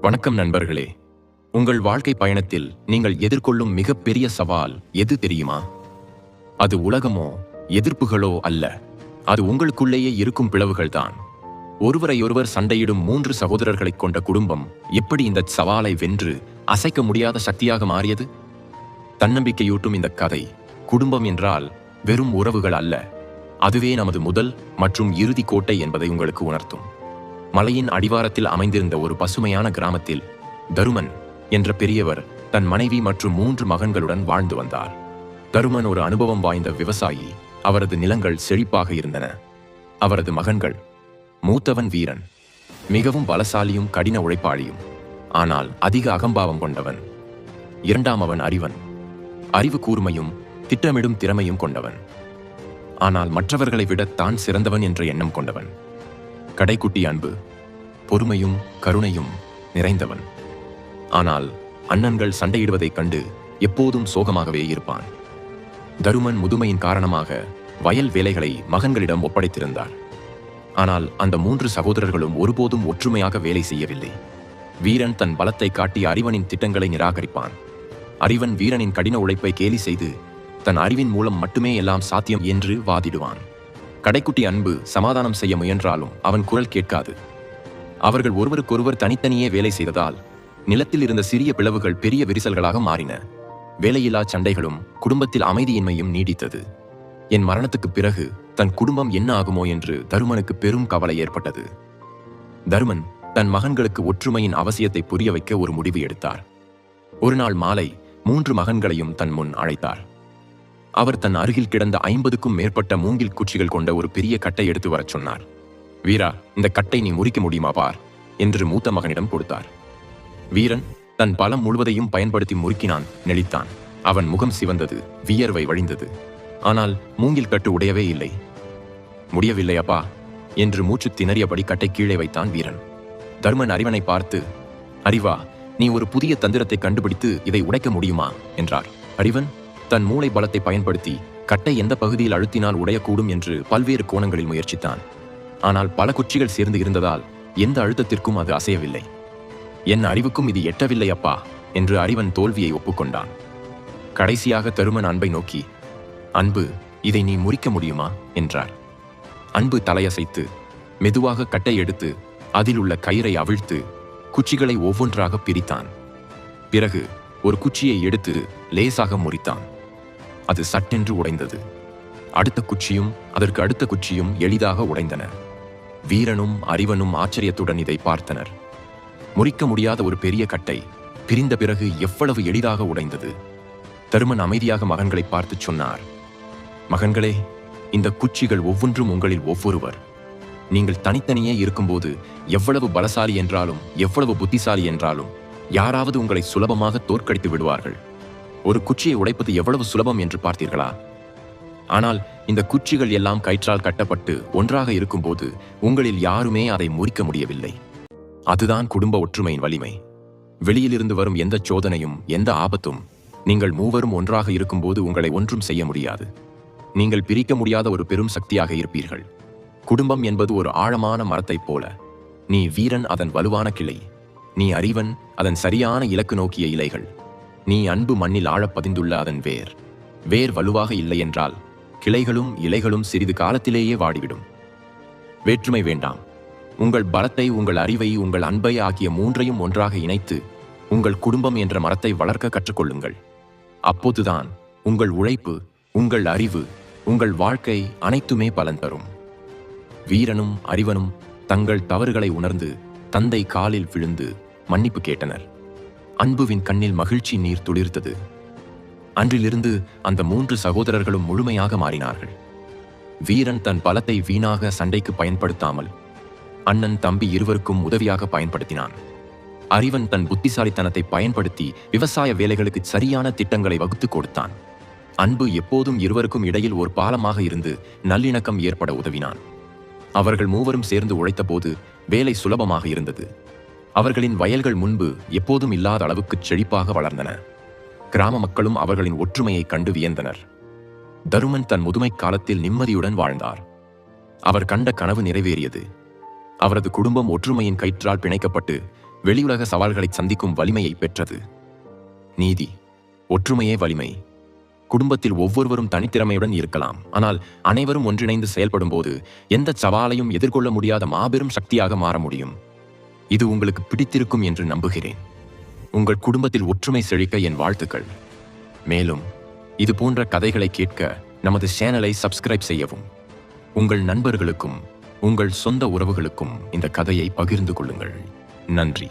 வணக்கம் நண்பர்களே. உங்கள் வாழ்க்கை பயணத்தில் நீங்கள் எதிர்கொள்ளும் மிகப்பெரிய சவால் எது தெரியுமா? அது உலகமோ எதிர்ப்புகளோ அல்ல. அது உங்களுக்குள்ளேயே இருக்கும் பிளவுகள்தான். ஒருவரையொருவர் சண்டையிடும் மூன்று சகோதரர்களைக் கொண்ட குடும்பம் எப்படி இந்த சவாலை வென்று அசைக்க முடியாத சக்தியாக மாறியது? தன்னம்பிக்கையூட்டும் இந்த கதை குடும்பம் என்றால் வெறும் உறவுகள் அல்ல. அதுவே நமது முதல் மற்றும் இறுதி கோட்டை என்பதை உங்களுக்கு உணர்த்தும். மலையின் அடிவாரத்தில் அமைந்திருந்த ஒரு பசுமையான கிராமத்தில் தருமன் என்ற பெரியவர் தன் மனைவி மற்றும் மூன்று மகன்களுடன் வாழ்ந்து வந்தார். தருமன் ஒரு அனுபவம் வாய்ந்த விவசாயி. அவரது நிலங்கள் செழிப்பாக இருந்தன. அவரது மகன்கள் மூத்தவன் வீரன் மிகவும் பலசாலியும் கடின உழைப்பாளியும். ஆனால் அதிக அகம்பாவம் கொண்டவன். இரண்டாம் அவன் அறிவன். அறிவு கூர்மையும் திட்டமிடும் திறமையும் கொண்டவன். ஆனால் மற்றவர்களை விட தான் சிறந்தவன் என்ற எண்ணம் கொண்டவன். கடைக்குட்டி அன்பு பொறுமையும் கருணையும் நிறைந்தவன். ஆனால் அண்ணன்கள் சண்டையிடுவதைக் கண்டு எப்போதும் சோகமாகவே இருப்பான். தருமன் முதுமையின் காரணமாக வயல் வேலைகளை மகன்களிடம் ஒப்படைத்திருந்தார் ஆனால் அந்த மூன்று சகோதரர்களும் ஒருபோதும் ஒற்றுமையாக வேலை செய்யவில்லை. வீரன் தன் பலத்தை காட்டி அறிவனின் திட்டங்களை நிராகரிப்பான். அறிவன் வீரனின் கடின உழைப்பை கேலி செய்து தன் அறிவின் மூலம் மட்டுமே எல்லாம் சாத்தியம் என்று வாதிடுவான். கடைக்குட்டி அன்பு சமாதானம் செய்ய முயன்றாலும் அவன் குரல் கேட்காது. அவர்கள் ஒருவருக்கொருவர் தனித்தனியே வேலை செய்ததால் நிலத்தில் இருந்த சிறிய பிளவுகள் பெரிய விரிசல்களாக மாறின. வேலையில்லா சண்டைகளும் குடும்பத்தில் அமைதியின்மையும் நீடித்தது. என் மரணத்துக்குப் பிறகு தன் குடும்பம் என்ன ஆகுமோ என்று தருமனுக்கு பெரும் கவலை ஏற்பட்டது. தருமன் தன் மகன்களுக்கு ஒற்றுமையின் அவசியத்தை புரிய வைக்க ஒரு முடிவு எடுத்தார். ஒரு நாள் மாலை மூன்று மகன்களையும் தன் முன் அழைத்தார். அவர் தன் அருகில் கிடந்த ஐம்பதுக்கும் மேற்பட்ட மூங்கில் குச்சிகள் கொண்ட ஒரு பெரிய கட்டை எடுத்து வரச் சொன்னார். வீரா இந்த கட்டை நீ முறிக்க முடியுமா பார் என்று மூத்த மகனிடம் கொடுத்தார். வீரன் தன் பலம் முழுவதையும் பயன்படுத்தி முறுக்கினான் நெளித்தான். அவன் முகம் சிவந்தது வியர்வை வழிந்தது. ஆனால் மூங்கில் கட்டு உடையவே இல்லை. முடியவில்லை அப்பா என்று மூச்சு திணறியபடி கட்டை கீழே வைத்தான் வீரன். தர்மன் அறிவனை பார்த்து அறிவா நீ ஒரு புதிய தந்திரத்தை கண்டுபிடித்து இதை உடைக்க முடியுமா? என்றார். அறிவன் தன் மூளை பலத்தை பயன்படுத்தி கட்டை எந்த பகுதியில் அழுத்தினால் உடையக்கூடும் என்று பல்வேறு கோணங்களில் முயற்சித்தான். ஆனால் பல குச்சிகள் சேர்ந்து இருந்ததால் எந்த அழுத்தத்திற்கும் அது அசையவில்லை. என் அறிவுக்கும் இது எட்டவில்லை அப்பா என்று அறிவன் தோல்வியை ஒப்புக்கொண்டான். கடைசியாக தருமன் அன்பை நோக்கி அன்பு இதை நீ முறிக்க முடியுமா? என்றார். அன்பு தலையசைத்து மெதுவாக கட்டை எடுத்து அதில் உள்ள கயிறை அவிழ்த்து குச்சிகளை ஒவ்வொன்றாக பிரித்தான். பிறகு ஒரு குச்சியை எடுத்து லேசாக முறித்தான். அது சட்டென்று உடைந்தது. அடுத்த குச்சியும் அதற்கு அடுத்த குச்சியும் எளிதாக உடைந்தன. வீரனும் அறிவனும் ஆச்சரியத்துடன் இதை பார்த்தனர். முறிக்க முடியாத ஒரு பெரிய கட்டை பிரிந்த பிறகு எவ்வளவு எளிதாக உடைந்தது. தருமன் அமைதியாக மகன்களை பார்த்து சொன்னார் மகன்களே இந்த குச்சிகள் ஒவ்வொன்றும் உங்களில் ஒவ்வொருவர். நீங்கள் தனித்தனியே இருக்கும்போது எவ்வளவு பலசாலி என்றாலும் எவ்வளவு புத்திசாலி என்றாலும் யாராவது உங்களை சுலபமாக தோற்கடித்து விடுவார்கள். ஒரு குச்சியை உடைப்பது எவ்வளவு சுலபம் என்று பார்த்தீர்களா? ஆனால் இந்த குச்சிகள் எல்லாம் கயிற்றால் கட்டப்பட்டு ஒன்றாக இருக்கும்போது உங்களில் யாருமே அதை முறிக்க முடியவில்லை. அதுதான் குடும்ப ஒற்றுமையின் வலிமை. வெளியிலிருந்து வரும் எந்த சோதனையும் எந்த ஆபத்தும் நீங்கள் மூவரும் ஒன்றாக இருக்கும்போது உங்களை ஒன்றும் செய்ய முடியாது. நீங்கள் பிரிக்க முடியாத ஒரு பெரும் சக்தியாக இருப்பீர்கள். குடும்பம் என்பது ஒரு ஆழமான மரத்தைப் போல. நீ வீரன் அதன் வலுவான கிளை. நீ அறிவன் அதன் சரியான இலக்கு நோக்கிய இலைகள். நீ அன்பு மண்ணில் ஆழப் பதிந்துள்ள அதன் வேர். வேர் வலுவாக இல்லை என்றால் கிளைகளும் இலைகளும் சிறிது காலத்திலேயே வாடிவிடும். வேற்றுமை வேண்டாம். உங்கள் பலத்தை உங்கள் அறிவை உங்கள் அன்பை ஆகிய மூன்றையும் ஒன்றாக இணைத்து உங்கள் குடும்பம் என்ற மரத்தை வளர்க்க கற்றுக்கொள்ளுங்கள். அப்போதுதான் உங்கள் உழைப்பு உங்கள் அறிவு உங்கள் வாழ்க்கை அனைத்துமே பலன் தரும். வீரனும் அறிவனும் தங்கள் தவறுகளை உணர்ந்து தந்தை காலில் விழுந்து மன்னிப்பு கேட்டனர். அன்புவின் கண்ணில் மகிழ்ச்சி நீர் துளிர்த்தது. அன்றிலிருந்து அந்த மூன்று சகோதரர்களும் முழுமையாக மாறினார்கள். வீரன் தன் பலத்தை வீணாக சண்டைக்கு பயன்படுத்தாமல் அண்ணன் தம்பி இருவருக்கும் உதவியாக பயன்படுத்தினான். அறிவன் தன் புத்திசாலித்தனத்தை பயன்படுத்தி விவசாய வேலைகளுக்கு சரியான திட்டங்களை வகுத்து கொடுத்தான். அன்பு எப்போதும் இருவருக்கும் இடையில் ஒரு பாலமாக இருந்து நல்லிணக்கம் ஏற்பட உதவினான். அவர்கள் மூவரும் சேர்ந்து உழைத்தபோது வேலை சுலபமாக இருந்தது. அவர்களின் வயல்கள் முன்பு எப்போதும் இல்லாத அளவுக்கு செழிப்பாக வளர்ந்தன. கிராம மக்களும் அவர்களின் ஒற்றுமையைக் கண்டு வியந்தனர். தருமன் தன் முதுமைக் காலத்தில் நிம்மதியுடன் வாழ்ந்தார். அவர் கண்ட கனவு நிறைவேறியது. அவரது குடும்பம் ஒற்றுமையின் கயிற்றால் பிணைக்கப்பட்டு வெளியுலக சவால்களை சந்திக்கும் வலிமையை பெற்றது. நீதி ஒற்றுமையே வலிமை. குடும்பத்தில் ஒவ்வொருவரும் தனித்திறமையுடன் இருக்கலாம். ஆனால் அனைவரும் ஒன்றிணைந்து செயல்படும்போது எந்த சவாலையும் எதிர்கொள்ள முடியாத மாபெரும் சக்தியாக மாற முடியும். இது உங்களுக்கு பிடித்திருக்கும் என்று நம்புகிறேன். உங்கள் குடும்பத்தில் ஒற்றுமை செழிக்க என் வாழ்த்துக்கள். மேலும் இது போன்ற கதைகளை கேட்க நமது சேனலை சப்ஸ்கிரைப் செய்யவும். உங்கள் நண்பர்களுக்கும் உங்கள் சொந்த உறவுகளுக்கும் இந்த கதையை பகிர்ந்து கொள்ளுங்கள். நன்றி.